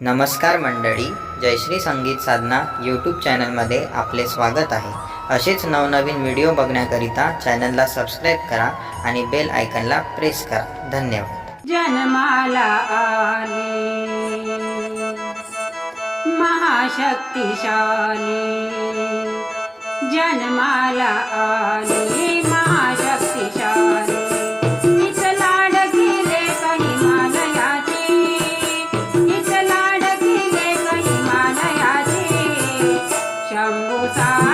नमस्कार मंडळी जयश्री संगीत साधना यूट्यूब चॅनलमध्ये आपले स्वागत आहे. असेच नवनवीन व्हिडिओ बघण्याकरिता चॅनलला सबस्क्राईब करा आणि बेल आयकनला प्रेस करा. धन्यवाद. जन्माला आले. महाशक्तिशाली. जन्माला आली. రంగు సా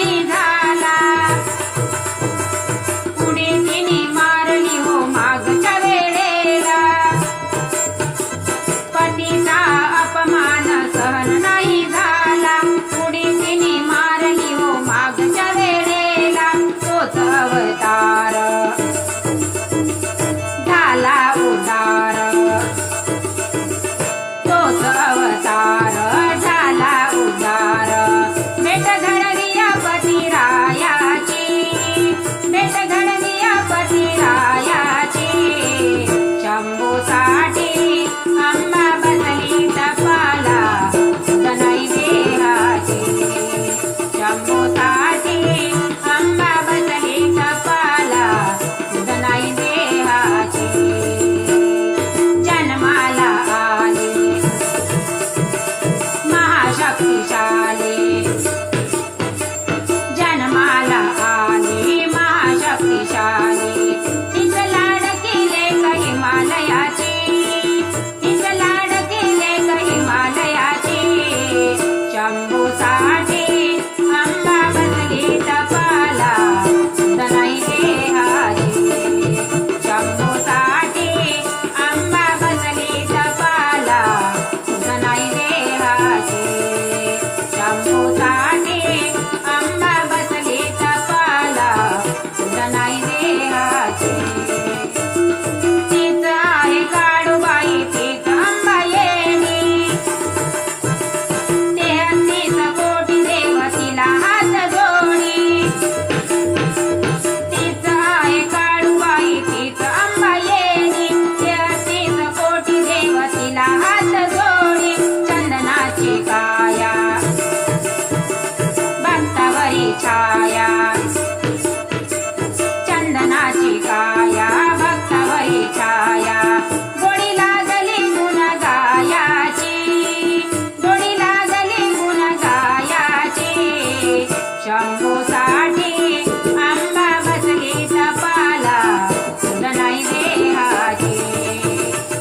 शंभूसाठी आंबा बसली तपाला सुन नाही देहाची.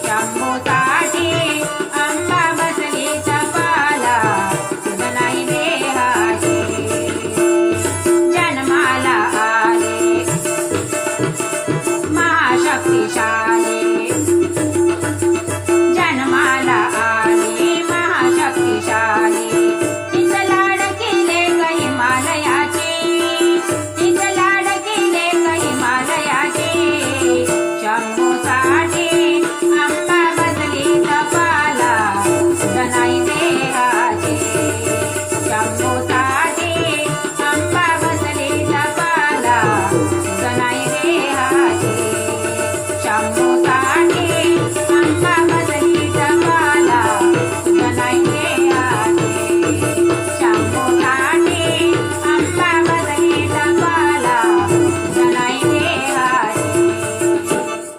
शंभूसाठी आंबा बसली तपाला सुन नाही देहाची. आले. महाशक्तिशाली.